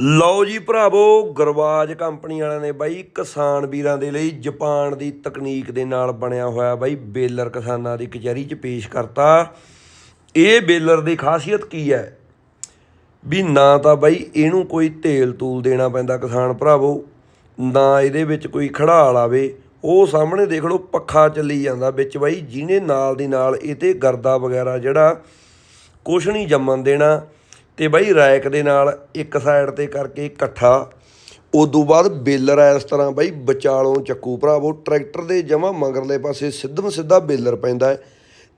ਲਓ ਜੀ ਭਰਾਵੋ ਗਰਵਾਜ ਕੰਪਨੀ ਵਾਲਿਆਂ ਨੇ ਬਾਈ ਕਿਸਾਨ ਵੀਰਾਂ ਦੇ ਲਈ ਜਾਪਾਨ ਦੀ ਤਕਨੀਕ ਦੇ ਨਾਲ ਬਣਿਆ ਹੋਇਆ ਬਾਈ ਬੇਲਰ ਕਿਸਾਨਾਂ ਦੀ ਕਚਹਿਰੀ 'ਚ ਪੇਸ਼ ਕਰਤਾ। ਇਹ ਬੇਲਰ ਦੀ ਖਾਸੀਅਤ ਕੀ ਹੈ? ਵੀ ਨਾ ਤਾਂ ਬਾਈ ਇਹਨੂੰ ਕੋਈ ਤੇਲ ਤੂਲ ਦੇਣਾ ਪੈਂਦਾ ਕਿਸਾਨ ਭਰਾਵੋ, ਨਾ ਇਹਦੇ ਵਿੱਚ ਕੋਈ ਖੜਾਲ ਆਵੇ। ਉਹ ਸਾਹਮਣੇ ਦੇਖ ਲਓ ਪੱਖਾ ਚੱਲੀ ਜਾਂਦਾ ਵਿੱਚ ਬਾਈ, ਜਿਹਨੇ ਨਾਲ ਦੀ ਨਾਲ ਇਹ ਤੇ ਗਰਦਾ ਵਗੈਰਾ ਜਿਹੜਾ ਕੁਛ ਨਹੀਂ ਜੰਮਣ ਦੇਣਾ। ਤੇ ਬਾਈ ਰੈਕ ਦੇ ਨਾਲ ਇੱਕ ਸਾਈਡ ਤੇ ਕਰਕੇ ਇਕੱਠਾ। ਉਦੋਂ ਬਾਅਦ ਬੇਲਰ ਇਸ ਤਰ੍ਹਾਂ ਬਾਈ, ਵਿਚਾਲੋਂ ਚੱਕੂ ਭਰਾਵੋ, ਟਰੈਕਟਰ ਦੇ ਜਮਾ ਮਗਰਲੇ ਪਾਸੇ ਸਿੱਧਮ ਸਿੱਧਾ ਬੇਲਰ ਪੈਂਦਾ ਹੈ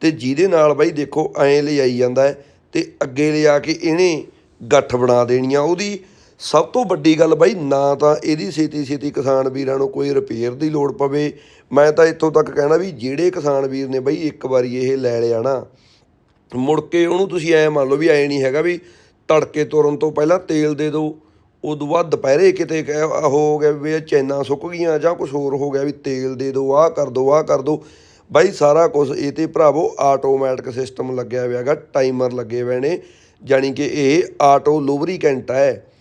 ਤੇ ਜਿਹਦੇ ਨਾਲ ਬਾਈ ਦੇਖੋ ਐਂ ਲਿਆਈ ਜਾਂਦਾ ਹੈ ਤੇ ਅੱਗੇ ਲਿਆ ਕੇ ਇਹਨੇ ਗੱਠ ਬਣਾ ਦੇਣੀ ਆ ਉਹਦੀ। ਸਭ ਤੋਂ ਵੱਡੀ ਗੱਲ ਬਾਈ, ਨਾ ਤਾਂ ਇਹਦੀ ਛੇਤੀ ਛੇਤੀ ਕਿਸਾਨ ਵੀਰਾਂ ਨੂੰ ਕੋਈ ਰਿਪੇਅਰ ਦੀ ਲੋੜ ਪਵੇ। ਮੈਂ ਤਾਂ ਇੱਥੋਂ ਤੱਕ ਕਹਿਣਾ ਵੀ ਜਿਹੜੇ ਕਿਸਾਨ ਵੀਰ ਨੇ ਬਾਈ ਇੱਕ ਵਾਰੀ ਇਹ ਲੈ ਲਿਆ ਨਾ, ਮੁੜ ਕੇ ਉਹਨੂੰ ਤੁਸੀਂ ਐ ਮੰਨ ਲਓ ਵੀ ਐ ਨਹੀਂ ਹੈਗਾ ਵੀ ਤੜਕੇ ਤੁਰਨ ਤੋਂ ਪਹਿਲਾਂ ਤੇਲ ਦੇ ਦਿਓ। ਉਦੋਂ ਬਾਅਦ ਦੁਪਹਿਰੇ ਕਿਤੇ ਕਹਿ- ਹੋ ਗਿਆ ਵੀ ਇਹ ਚੈਨਾਂ ਸੁੱਕ ਗਈਆਂ ਜਾਂ ਕੁਝ ਹੋਰ ਹੋ ਗਿਆ ਵੀ ਤੇਲ ਦੇ ਦਿਓ, ਆਹ ਕਰ ਦਿਓ, ਆਹ ਕਰ ਦਿਓ। ਬਾਈ ਸਾਰਾ ਕੁਝ ਇਹ ਤੇ ਭਰਾਵੋ ਆਟੋਮੈਟਿਕ ਸਿਸਟਮ ਲੱਗਿਆ ਹੋਇਆ ਹੈਗਾ ਟਾਈਮਰ ਲੱਗੇ ਹੋਏ ਨੇ, ਜਾਣੀ ਕਿ ਇਹ ਆਟੋ ਲੂਬਰੀਕੈਂਟ ਹੈ।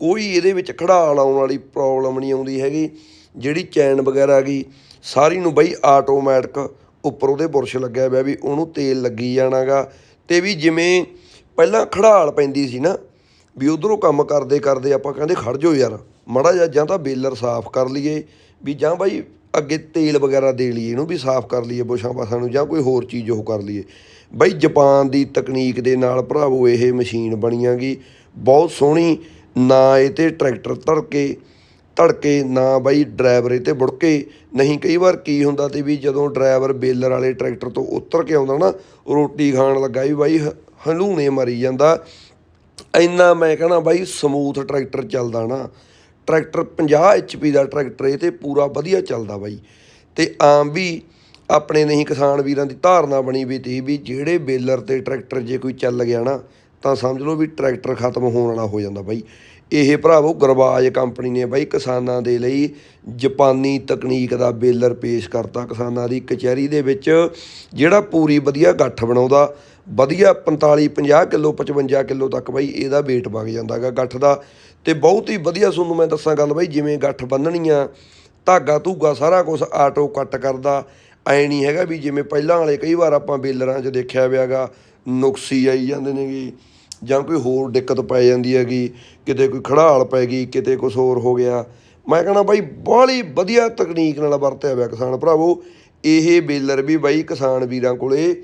ਕੋਈ ਇਹਦੇ ਵਿੱਚ ਖੜਾਲ ਆਉਣ ਵਾਲੀ ਪ੍ਰੋਬਲਮ ਨਹੀਂ ਆਉਂਦੀ ਹੈਗੀ, ਜਿਹੜੀ ਚੈਨ ਵਗੈਰਾ ਗਈ ਸਾਰੀ ਨੂੰ ਬਈ ਆਟੋਮੈਟਿਕ ਉੱਪਰ ਉਹਦੇ ਬੁਰਸ਼ ਲੱਗਿਆ ਹੋਇਆ ਵੀ ਉਹਨੂੰ ਤੇਲ ਲੱਗੀ ਜਾਣਾਗਾ। ਤੇ ਵੀ ਜਿਵੇਂ ਪਹਿਲਾਂ ਖੜਾਲ ਪੈਂਦੀ ਸੀ ਨਾ, ਵੀ ਉਧਰੋਂ ਕੰਮ ਕਰਦੇ ਕਰਦੇ ਆਪਾਂ ਕਹਿੰਦੇ ਖੜ ਜਾਓ ਯਾਰ, ਮੜਾ ਜਿਹਾ ਜਾਂ ਤਾਂ ਬੇਲਰ ਸਾਫ਼ ਕਰ ਲਈਏ, ਵੀ ਜਾਂ ਬਾਈ ਅੱਗੇ ਤੇਲ ਵਗੈਰਾ ਦੇ ਲਈਏ ਇਹਨੂੰ ਵੀ ਸਾਫ਼ ਕਰ ਲਈਏ ਬੁਸ਼ਾਂ ਪਾਸਾਂ ਨੂੰ, ਜਾਂ ਕੋਈ ਹੋਰ ਚੀਜ਼ ਉਹ ਕਰ ਲਈਏ। ਬਾਈ ਜਾਪਾਨ ਦੀ ਤਕਨੀਕ ਦੇ ਨਾਲ ਭਰਾਵੋ ਇਹ ਮਸ਼ੀਨ ਬਣੀਆਂਗੀ, ਬਹੁਤ ਸੋਹਣੀ, ਨਾ ਇਹ ਤੇ ਟਰੈਕਟਰ ਧੜਕੇ ਧੜਕੇ, ਨਾ ਬਾਈ ਡਰਾਈਵਰ ਇਹ ਤੇ ਬੁੜਕੇ, ਨਹੀਂ ਕਈ ਵਾਰ ਕੀ ਹੁੰਦਾ ਤੇ ਵੀ ਜਦੋਂ ਡਰਾਈਵਰ ਬੇਲਰ ਵਾਲੇ ਟਰੈਕਟਰ ਤੋਂ ਉਤਰ ਕੇ ਆਉਂਦਾ ਨਾ, ਰੋਟੀ ਖਾਣ ਲੱਗਾ ਵੀ ਬਾਈ ਹ- ਹਲੂਣੇ ਮਰੀ ਜਾਂਦਾ। ਇੰਨਾ ਮੈਂ ਕਹਣਾ ਬਾਈ ਸਮੂਥ ਟਰੈਕਟਰ ਚੱਲਦਾ ਨਾ। ਟਰੈਕਟਰ 50 ਐਚਪੀ ਦਾ ਟਰੈਕਟਰ ਇਹ ਤੇ ਪੂਰਾ ਵਧੀਆ ਚੱਲਦਾ ਬਾਈ। ਤੇ ਆਮ ਵੀ ਆਪਣੇ ਨਹੀਂ ਕਿਸਾਨ ਵੀਰਾਂ ਦੀ ਧਾਰਨਾ ਬਣੀ ਵੀ ਤੀ ਵੀ ਜਿਹੜੇ ਬੇਲਰ ਤੇ ਟਰੈਕਟਰ ਜੇ ਕੋਈ ਚੱਲ ਗਿਆ ਨਾ, ਤਾਂ ਸਮਝ ਲਓ ਵੀ ਟਰੈਕਟਰ ਖਤਮ ਹੋਣ ਵਾਲਾ ਹੋ ਜਾਂਦਾ ਬਾਈ। ਇਹ ਭਰਾਵੋ ਗਰਵਾਜ ਕੰਪਨੀ ਨੇ ਬਾਈ ਕਿਸਾਨਾਂ ਦੇ ਲਈ ਜਾਪਾਨੀ ਤਕਨੀਕ ਦਾ ਬੇਲਰ ਪੇਸ਼ ਕਰਤਾ ਕਿਸਾਨਾਂ ਦੀ ਕਚਹਿਰੀ ਦੇ ਵਿੱਚ, ਜਿਹੜਾ ਪੂਰੀ ਵਧੀਆ ਗੱਠ ਬਣਾਉਂਦਾ। ਵਧੀਆ 45 50 ਕਿਲੋ 55 ਕਿਲੋ ਤੱਕ ਬਾਈ ਇਹਦਾ weight ਵਗ ਜਾਂਦਾਗਾ ਗੱਠ ਦਾ। ਤੇ ਬਹੁਤ ਹੀ ਵਧੀਆ ਤੁਹਾਨੂੰ ਮੈਂ ਦੱਸਾਂ ਗੱਲ ਬਾਈ, ਜਿਵੇਂ ਗੱਠ ਬੰਨਣੀ ਆ ਧਾਗਾ ਧੂਗਾ ਸਾਰਾ ਕੁਝ ਆਟੋ ਕੱਟ ਕਰਦਾ। ਐ ਨਹੀਂ ਹੈਗਾ ਵੀ ਜਿਵੇਂ ਪਹਿਲਾਂ ਵਾਲੇ ਕਈ ਵਾਰ ਆਪਾਂ ਬੇਲਰਾਂ 'ਚ ਦੇਖਿਆ ਵਿਆਗਾ ਨੁਕਸੀ ਆਈ ਜਾਂਦੇ ਨੇਗੇ, ਜਾਂ ਕੋਈ ਹੋਰ ਦਿੱਕਤ ਪੈ ਜਾਂਦੀ ਹੈਗੀ, ਕਿਤੇ ਕੋਈ ਖੜਾਲ ਪੈ ਗਈ, ਕਿਤੇ ਕੁਝ ਹੋਰ ਹੋ ਗਿਆ। ਮੈਂ ਕਹਣਾ ਬਾਈ, ਬਾਹਲੀ ਵਧੀਆ ਤਕਨੀਕ ਨਾਲ ਵਰਤਿਆ ਹੋਇਆ ਕਿਸਾਨ ਭਰਾਵੋ। ਇਹ ਬੇਲਰ ਵੀ ਬਾਈ ਕਿਸਾਨ ਵੀਰਾਂ ਕੋਲੇ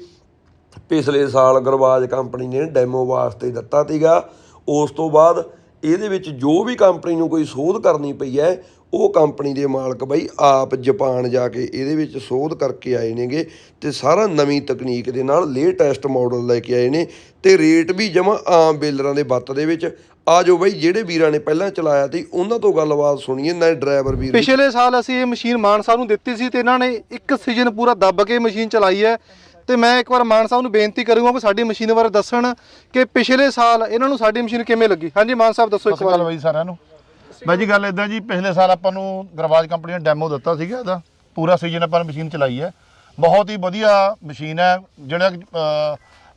ਪਿਛਲੇ ਸਾਲ ਗਰਵਾਜ ਕੰਪਨੀ ਨੇ ਡੈਮੋ ਵਾਸਤੇ ਦਿੱਤਾ ਸੀਗਾ। ਉਸ ਤੋਂ ਬਾਅਦ ਇਹਦੇ ਵਿੱਚ ਜੋ ਵੀ ਕੰਪਨੀ ਨੂੰ ਕੋਈ ਸੋਧ ਕਰਨੀ ਪਈ ਹੈ, ਉਹ ਕੰਪਨੀ ਦੇ ਮਾਲਕ ਬਈ ਆਪ ਜਾਪਾਨ ਜਾ ਕੇ ਇਹਦੇ ਵਿੱਚ ਸੋਧ ਕਰਕੇ ਆਏ ਨੇਗੇ ਤੇ ਸਾਰਾ ਨਵੀਂ ਤਕਨੀਕ ਦੇ ਨਾਲ ਲੇਟੈਸਟ ਮਾਡਲ ਲੈ ਕੇ ਆਏ ਨੇ ਤੇ ਰੇਟ ਵੀ ਜਮਾ ਆਮ ਬੇਲਰਾਂ ਦੇ ਬੱਤ ਦੇ ਵਿੱਚ। ਆ ਜੋ ਬਈ, ਜਿਹੜੇ ਵੀਰਾਂ ਨੇ ਪਹਿਲਾਂ ਚਲਾਇਆ ਸੀ, ਉਹਨਾਂ ਤੋਂ ਗੱਲਬਾਤ ਸੁਣੀਏ ਨਾ ਡਰਾਈਵਰ ਵੀਰ ਪਿਛਲੇ ਸਾਲ ਅਸੀਂ ਇਹ ਮਸ਼ੀਨ ਮਾਨ ਸਾਹਿਬ ਨੂੰ ਦਿੱਤੀ ਸੀ ਤੇ ਇਹਨਾਂ ਨੇ ਇੱਕ ਸੀਜ਼ਨ ਪੂਰਾ ਦੱਬ ਕੇ ਮਸ਼ੀਨ ਚਲਾਈ ਹੈ। ਤੇ ਮੈਂ ਇੱਕ ਵਾਰ ਮਾਨ ਸਾਹਿਬ ਨੂੰ ਬੇਨਤੀ ਕਰੂੰਗਾ ਕਿ ਸਾਡੀ ਮਸ਼ੀਨ ਬਾਰੇ ਦੱਸਣ ਕਿ ਪਿਛਲੇ ਸਾਲ ਇਹਨਾਂ ਨੂੰ ਸਾਡੀ ਮਸ਼ੀਨ ਕਿਵੇਂ ਲੱਗੀ। ਹਾਂਜੀ ਮਾਨ ਸਾਹਿਬ ਦੱਸੋ ਇੱਕ ਵਾਰ। ਬਾਈ ਸਾਰਿਆਂ ਨੂੰ। ਬਾਈ ਜੀ ਗੱਲ ਇਦਾਂ ਜੀ ਪਿਛਲੇ ਸਾਲ ਆਪਾਂ ਨੂੰ ਗਰਵਾਜ ਕੰਪਨੀ ਨੇ ਡੈਮੋ ਦਿੱਤਾ ਸੀਗਾ ਇਹਦਾ। ਪੂਰਾ ਸੀਜ਼ਨ ਆਪਾਂ ਨੇ ਮਸ਼ੀਨ ਚਲਾਈ ਹੈ। ਬਹੁਤ ਹੀ ਵਧੀਆ ਮਸ਼ੀਨ ਹੈ ਜਿਹੜਾ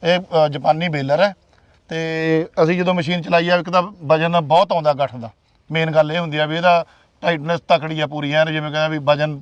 ਇਹ ਜਾਪਾਨੀ ਬੇਲਰ ਹੈ। ਤੇ ਅਸੀਂ ਜਦੋਂ ਮਸ਼ੀਨ ਚਲਾਈ ਆ ਇੱਕ ਤਾਂ ਵਜਨ ਬਹੁਤ ਆਉਂਦਾ ਗੱਠ ਦਾ। ਮੇਨ ਗੱਲ ਇਹ ਹੁੰਦੀ ਆ ਵੀ ਇਹਦਾ ਟਾਈਟਨੈਸ ਤਕੜੀ ਆ ਪੂਰੀ ਐਨ ਜਿਵੇਂ ਕਹਿੰਦਾ ਵੀ ਵਜਨ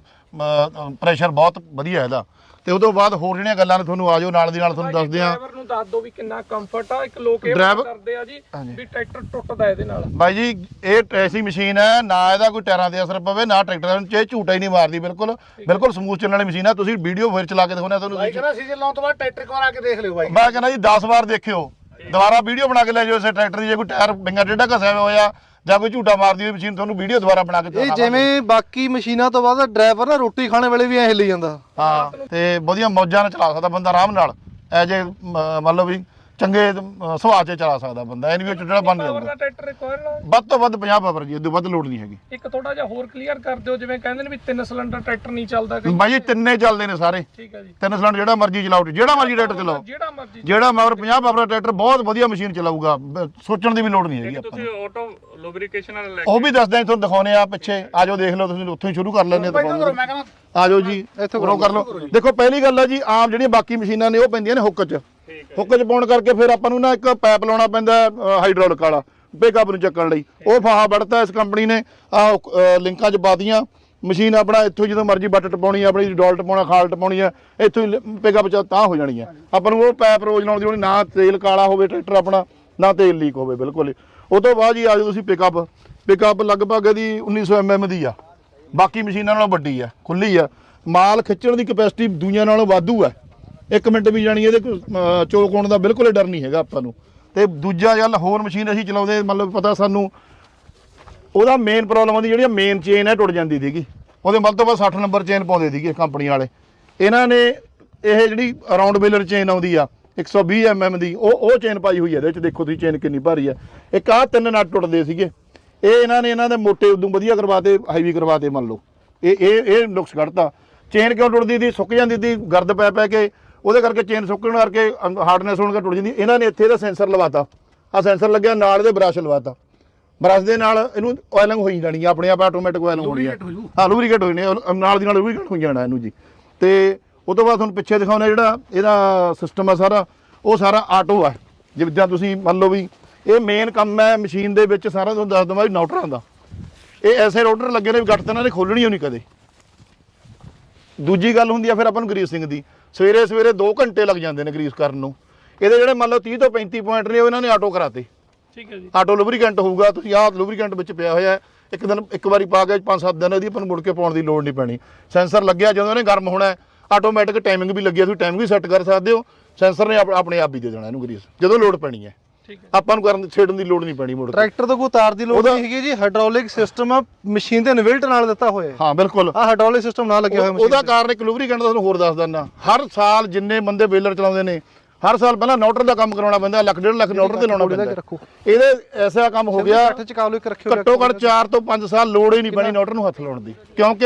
ਪ੍ਰੈਸ਼ਰ ਬਹੁਤ ਵਧੀਆ ਇਹਦਾ। ਤੇ ਤੋਂ ਬਾਅਦ ਹੋਰ ਜਿਹੜੀਆਂ ਗੱਲਾਂ ਨੇ ਤੁਹਾਨੂੰ ਆਜੋ ਨਾਲ ਦੀ ਨਾਲ ਤੁਹਾਨੂੰ ਦੱਸਦੇ ਆ ਡਰਾਈਵਰ ਨੂੰ ਦੱਸ ਦਿਓ ਵੀ ਕਿੰਨਾ ਕੰਫਰਟ ਆ। ਇੱਕ ਲੋਕ ਇਹ ਕਰਦੇ ਆ ਜੀ ਵੀ ਟਰੈਕਟਰ ਟੁੱਟਦਾ ਇਹਦੇ ਨਾਲ। ਬਾਈ ਜੀ ਇਹ ਐਸੀ ਮਸ਼ੀਨ ਹੈ ਨਾ ਇਹਦਾ ਕੋਈ ਟਾਇਰਾਂ ਤੇ ਅਸਰ ਪਵੇ ਨਾ ਟਰੈਕਟਰ ਦੇ ਚ ਝੂਟਾ ਹੀ ਨਹੀਂ ਮਾਰਦੀ ਬਿਲਕੁਲ। ਬਿਲਕੁਲ ਸਮੂਥ ਚੱਲਣ ਵਾਲੀ ਮਸ਼ੀਨ ਹੈ ਤੁਸੀਂ ਵੀਡੀਓ ਫਿਰ ਚਲਾ ਕੇ ਦਿਖਾਉਣਾ ਤੁਹਾਨੂੰ ਕਹਿੰਦਾ ਸੀਜ਼ਨ ਲਾਉਣ ਤੋਂ ਬਾਅਦ ਟਰੈਕਟਰ ਇੱਕ ਵਾਰ ਆ ਕੇ ਦੇਖ ਲਿਓ ਬਾਈ। ਮੈਂ ਕਹਿੰਦਾ ਜੀ 10 ਵਾਰ ਦੇਖਿਓ। ਦੁਬਾਰਾ ਵੀਡੀਓ ਬਣਾ ਕੇ ਲੈ ਜਾਓ ਇਸੇ ਟਰੈਕਟਰ ਦੀ ਜੇ ਕੋਈ ਟਾਇਰ ਡਿੰਗਾ ਟੇਢਾ ਘਸਿਆ ਹੋਇਆ ਜਾਂ ਕੋਈ ਝੂਟਾ ਮਾਰਦੀ ਹੋਈ ਮਸ਼ੀਨ ਤੁਹਾਨੂੰ ਵੀਡੀਓ ਦੁਬਾਰਾ ਬਣਾ ਕੇ ਇਹ। ਜਿਵੇਂ ਬਾਕੀ ਮਸ਼ੀਨਾਂ ਤੋਂ ਬਾਅਦ ਡਰਾਈਵਰ ਨਾ ਰੋਟੀ ਖਾਣੇ ਵੇਲੇ ਵੀ ਐ ਹਿੱਲੀ ਜਾਂਦਾ ਹਾਂ ਤੇ ਵਧੀਆ ਮੌਜਾਂ ਨਾਲ ਚਲਾ ਸਕਦਾ ਬੰਦਾ ਆਰਾਮ ਨਾਲ ਐ ਜੇ ਮੰਨ ਲਓ ਵੀ ਚੰਗੇ ਅਹ, ਸੁਭਾਅ 'ਚ ਚਲਾ ਸਕਦਾ ਬੰਦਾ ਵੀ ਜਿਹੜਾ ਬਣ ਪਾਵਰ ਜਾਂਦਾ। ਦਾ ਟਰੈਕਟਰ ਰਿਕੁਆਇਰ ਨਾਲ ਵੱਧ ਤੋਂ ਵੱਧ 50 ਪਾਵਰ ਜੀ ਇਦੋਂ ਵੱਧ ਲੋਡ ਨਹੀਂ ਹੈਗੀ। ਇੱਕ ਥੋੜਾ ਜਿਹਾ ਹੋਰ ਕਲੀਅਰ ਕਰ ਦਿਓ ਜਿਵੇਂ ਕਹਿੰਦੇ ਨੇ ਵੀ ਤਿੰਨ ਸਿਲੰਡਰ ਟਰੈਕਟਰ ਨਹੀਂ ਚੱਲਦਾ ਕਈ ਬਾਈ ਜੀ ਤਿੰਨੇ ਚੱਲਦੇ ਨੇ ਸਾਰੇ। ਠੀਕ ਹੈ ਜੀ। ਤਿੰਨ ਸਿਲੰਡਰ ਜਿਹੜਾ ਮਰਜ਼ੀ ਚਲਾਓ ਜਿਹੜਾ ਮਰਜ਼ੀ ਟਰੈਕਟਰ ਚਲਾਓ। ਜਿਹੜਾ ਮਰਜ਼ੀ ਜਿਹੜਾ ਮਗਰ 50 ਪਾਵਰ ਦਾ ਟਰੈਕਟਰ ਬਹੁਤ ਵਧੀਆ ਮਸ਼ੀਨ ਚਲਾਊਗਾ ਬ- ਸੋਚਣ ਦੀ ਵੀ ਲੋੜ ਨਹੀਂ ਹੈਗੀ ਆਪਾਂ ਨੂੰ। ਆਟੋ ਲੁਬਰੀਕੇਸ਼ਨ ਨਾਲ ਲੈ ਉਹ ਵੀ ਦੱਸਦੇ ਆ ਤੁਹਾਨੂੰ ਦਿਖਾਉਨੇ ਆ ਪਿੱਛੇ। ਆਜੋ ਦੇਖ ਲਓ ਤੁਸੀਂ ਉੱਥੋਂ ਹੀ ਸ਼ੁਰੂ ਕਰ ਲੈਣੇ ਮੈਂ ਕਹਿੰਦਾ ਆਜੋ ਜੀ ਇੱਥੋਂ ਕਰੋ ਕਰ ਲਓ। ਦੇਖੋ ਪਹਿਲੀ ਗੱਲ ਹੈ ਜੀ ਆਮ ਜਿਹੜੀਆਂ ਬਾਕੀ ਮਸ਼ੀਨਾਂ ਨੇ ਉਹ ਪੈਂਦੀਆਂ ਨੇ ਹੁੱਕ 'ਚ। ਹੁੱਕ 'ਚ ਪਾਉਣ ਕਰਕੇ ਫਿਰ ਆਪਾਂ ਨੂੰ ਨਾ ਇੱਕ ਪਾਈਪ ਲਾਉਣਾ ਪੈਂਦਾ ਹਾਈਡ੍ਰੋਲਿਕ ਵਾਲਾ ਪਿਕਅਪ ਨੂੰ ਚੱਕਣ ਲਈ। ਉਹ ਫਾਹਾ ਵੜਤਾ ਇਸ ਕੰਪਨੀ ਨੇ ਆ ਲਿੰਕਾਂ 'ਚ ਪਾਤੀਆਂ, ਮਸ਼ੀਨ ਆਪਣਾ ਇੱਥੋਂ ਜਦੋਂ ਮਰਜ਼ੀ ਬੱਟ ਟਪਾਉਣੀ ਆਪਣੀ ਡੋਲ ਟਪਾਉਣਾ, ਖਾਲ ਟਪਾਉਣੀ ਆ, ਇੱਥੋਂ ਹੀ ਪਿਕਅਪ 'ਚ ਤਾਂ ਹੋ ਜਾਣੀ ਆ। ਆਪਾਂ ਨੂੰ ਉਹ ਪੈਪ ਰੋਜ਼ ਲਾਉਣ ਦੀ ਲੋੜ ਨਾ ਤੇਲ ਕਾਲਾ ਹੋਵੇ ਟਰੈਕਟਰ ਆਪਣਾ, ਨਾ ਤੇਲ ਲੀਕ ਹੋਵੇ, ਬਿਲਕੁਲ। ਹੀ। ਉਹ ਤੋਂ ਬਾਅਦ ਜੀ ਆ ਜਾਓ ਤੁਸੀਂ ਪਿਕਅਪ ਪਿਕਅਪ ਲਗਭਗ ਇਹਦੀ 1900 ਐਮਐਮ ਦੀ ਆ। ਬਾਕੀ ਮਸ਼ੀਨਾਂ ਨਾਲੋਂ ਵੱਡੀ ਆ ਖੁੱਲੀ ਆ। ਮਾਲ ਖਿੱਚਣ ਦੀ ਕਪੈਸਿਟੀ ਦੂਜਿਆਂ ਨਾਲੋਂ ਵਾਧੂ ਆ। ਇੱਕ ਮਿੰਟ ਵੀ ਜਾਣੀ ਇਹਦੇ ਕੋਈ, ਚੋਕ ਹੋਣ ਦਾ ਬਿਲਕੁਲ ਹੀ ਡਰ ਨਹੀਂ ਹੈਗਾ ਆਪਾਂ ਨੂੰ। ਤੇ ਦੂਜਾ ਗੱਲ ਹੋਰ ਮਸ਼ੀਨ ਅਸੀਂ ਚਲਾਉਂਦੇ ਮਤਲਬ ਪਤਾ ਸਾਨੂੰ ਉਹਦਾ ਮੇਨ ਪ੍ਰੋਬਲਮ ਆਉਂਦੀ ਜਿਹੜੀ ਮੇਨ ਚੇਨ ਹੈ ਟੁੱਟ ਜਾਂਦੀ ਸੀਗੀ। ਉਹਦੇ ਮਤਲਬ ਤੋਂ ਬਾਅਦ 60 ਨੰਬਰ ਚੇਨ ਪਾਉਂਦੇ ਸੀਗੇ ਕੰਪਨੀ ਵਾਲੇ। ਇਹਨਾਂ ਨੇ ਇਹ ਜਿਹੜੀ ਰਾਉਂਡ ਬੇਲਰ ਚੇਨ ਆਉਂਦੀ ਆ 120 mm ਦੀ ਉਹ ਉਹ ਚੇਨ ਪਾਈ ਹੋਈ ਹੈ ਇਹਦੇ ਵਿੱਚ ਦੇਖੋ ਤੁਸੀਂ ਚੇਨ ਕਿੰਨੀ ਭਾਰੀ ਆ। ਇੱਕ ਆਹ ਤਿੰਨ ਨਟ ਟੁੱਟਦੇ ਸੀਗੇ। ਇਹ ਇਹਨਾਂ ਨੇ ਇਹਨਾਂ ਦੇ ਮੋਟੇ ਉਦੋਂ ਵਧੀਆ ਕਰਵਾਤੇ ਹਾਈਵੀ ਕਰਵਾਤੇ ਮੰਨ ਲਓ। ਇਹ ਇਹ ਇਹ ਨੁਕਸ ਕੱਢਤਾ। ਚੇਨ ਕਿਉਂ ਟੁੱਟਦੀ ਸੀ? ਸੁੱਕ ਜਾਂਦੀ ਸੀ ਗਰਦ ਪੈ ਪੈ ਕੇ ਉਹਦੇ ਕਰਕੇ ਚੇਨ ਸੁੱਕਣ ਕਰਕੇ ਹਾਰਡਨੈਸ ਹੋਣ ਕਰਕੇ ਟੁੱਟ ਜਾਂਦੀ। ਇਹਨਾਂ ਨੇ ਇੱਥੇ ਇਹਦਾ ਸੈਂਸਰ ਲਵਾਤਾ। ਆ ਸੈਂਸਰ ਲੱਗਿਆ ਨਾਲ ਇਹਦੇ ਬ੍ਰਸ਼ ਲਵਾਤਾ। ਬ੍ਰਸ਼ ਦੇ ਨਾਲ ਇਹਨੂੰ ਆਇਲਿੰਗ ਹੋਈ ਜਾਣੀ ਆ ਆਪਣੇ ਆਪ ਆਟੋਮੈਟਿਕ ਆਇਲਿੰਗ ਹੋਣੀ ਆ। ਹਾਂ ਲੂਬਰੀਕੇਟ ਹੋਈ ਨੇ ਨਾਲ ਦੀ ਨਾਲ ਲੂਬਰੀਕੇਟ ਹੋਈ ਜਾਣਾ ਇਹਨੂੰ ਜੀ। ਤੇ ਉਹ ਤੋਂ ਬਾਅਦ ਤੁਹਾਨੂੰ ਪਿੱਛੇ ਦਿਖਾਉਣਾ ਜਿਹੜਾ ਇਹਦਾ ਸਿਸਟਮ ਆ ਸਾਰਾ ਉਹ ਸਾਰਾ ਆਟੋ ਆ। ਜਿੱਦਾਂ ਤੁਸੀਂ ਮੰਨ ਲਓ ਵੀ ਇਹ ਮੇਨ ਕੰਮ ਹੈ ਮਸ਼ੀਨ ਦੇ ਵਿੱਚ ਸਾਰਾ ਤੁਹਾਨੂੰ ਦੱਸ ਦਵਾਂ ਵੀ ਨਾਉਟਰਾਂ ਦਾ ਇਹ ਐਸੇ ਰੋਟਰ ਲੱਗੇ ਨੇ ਵੀ ਗੱਟ ਤਾਂ ਇਹਨਾਂ ਨੇ ਖੋਲਣੀ ਹੋਣੀ ਕਦੇ। ਦੂਜੀ ਗੱਲ ਹੁੰਦੀ ਆ ਫਿਰ ਆਪਾਂ ਨੂੰ ਗਰੀਸਿੰਗ ਦੀ। ਸਵੇਰੇ ਸਵੇਰੇ 2 ਘੰਟੇ ਲੱਗ ਜਾਂਦੇ ਨੇ ਗਰੀਸ ਕਰਨ ਨੂੰ। ਇਹਦੇ ਜਿਹੜੇ ਮੰਨ ਲਓ 30 ਤੋਂ 35 ਪੁਆਇੰਟ ਨੇ ਉਹ ਇਹਨਾਂ ਨੇ ਆਟੋ ਕਰਾਤੇ। ਠੀਕ ਹੈ ਜੀ। ਆਟੋ ਲੁਬਰੀਕੈਂਟ ਹੋਊਗਾ ਤੁਸੀਂ ਆਹ ਲੁਬਰੀਕੈਂਟ ਵਿੱਚ ਪਿਆ ਹੋਇਆ ਹੈ। ਇੱਕ ਦਿਨ ਇੱਕ ਵਾਰੀ ਪਾ ਕੇ 5-7 ਦਿਨ ਇਹਦੀ ਆਪਾਂ ਨੂੰ ਮੁੜ ਕੇ ਪਾਉਣ ਦੀ ਲੋੜ ਨਹੀਂ ਪੈਣੀ। ਸੈਂਸਰ ਲੱਗਿਆ ਜਦੋਂ ਇਹਨੇ ਗਰਮ ਹੋਣਾ ਆਟੋਮੈਟਿਕ ਟਾਈਮਿੰਗ ਵੀ ਲੱਗੀ ਤੁਸੀਂ ਟਾਈਮਿੰਗ ਵੀ ਸੈੱਟ ਕਰ ਸਕਦੇ ਹੋ। ਸੈਂਸਰ ਨੇ ਆਪ- ਆਪਣੇ ਆਪ ਹੀ ਦੇ ਦੇਣਾ ਇਹਨੂੰ ਗਰੀਸ ਜਦੋਂ ਲੋਡ ਪੈਣੀ ਹੈ। ਆਪਾਂ ਨੂੰ ਕਰਨ ਛੇੜਨ ਦੀ ਲੋੜ ਨਹੀਂ ਪੈਣੀ ਮੁੜ ਕੇ। ਟਰੈਕਟਰ ਤੋਂ ਕੋਈ ਤਾਰ ਦੀ ਲੋੜ ਨਹੀਂ ਹੈਗੀ ਜੀ। ਹਾਈਡ੍ਰੋਲਿਕ ਸਿਸਟਮ ਆ ਮਸ਼ੀਨ ਦੇ ਇਨਵਿਲਟ ਨਾਲ ਦਿੱਤਾ ਹੋਇਆ ਹੈ। ਹਾਂ ਬਿਲਕੁਲ। ਆ ਹਾਈਡ੍ਰੋਲਿਕ ਸਿਸਟਮ ਨਾਲ ਲੱਗਿਆ ਹੋਇਆ ਮਸ਼ੀਨ ਉਹਦਾ ਕਾਰਨ ਇੱਕ ਲੁਬਰੀਕੈਂਟ ਦਾ ਤੁਹਾਨੂੰ ਹੋਰ ਦੱਸ ਦਿੰਦਾ। ਹਰ ਸਾਲ ਜਿੰਨੇ ਬੰਦੇ ਬੇਲਰ ਚਲਾਉਂਦੇ ਨੇ ਹਰ ਸਾਲ ਪਹਿਲਾਂ ਨੋਟਰ ਦਾ ਕੰਮ ਕਰਾਉਣਾ ਪੈਂਦਾ ਲੱਖ ਡੇਢ ਲੱਖ ਨੋਟਰ ਤੇ ਲਾਉਣਾ ਪੈਂਦਾ। ਇਹਦੇ ਐਸਾ ਕੰਮ ਹੋ ਗਿਆ ਹੱਥ ਚ ਕਾਬਲ ਇੱਕ ਰੱਖਿਓ ਘੱਟੋ ਘੱਟ 4 ਤੋਂ 5 ਸਾਲ ਲੋੜ ਹੀ ਨਹੀਂ ਪੈਣੀ ਨੋਟਰ ਨੂੰ ਹੱਥ ਲਾਉਣ ਦੀ। ਕਿਉਂਕਿ।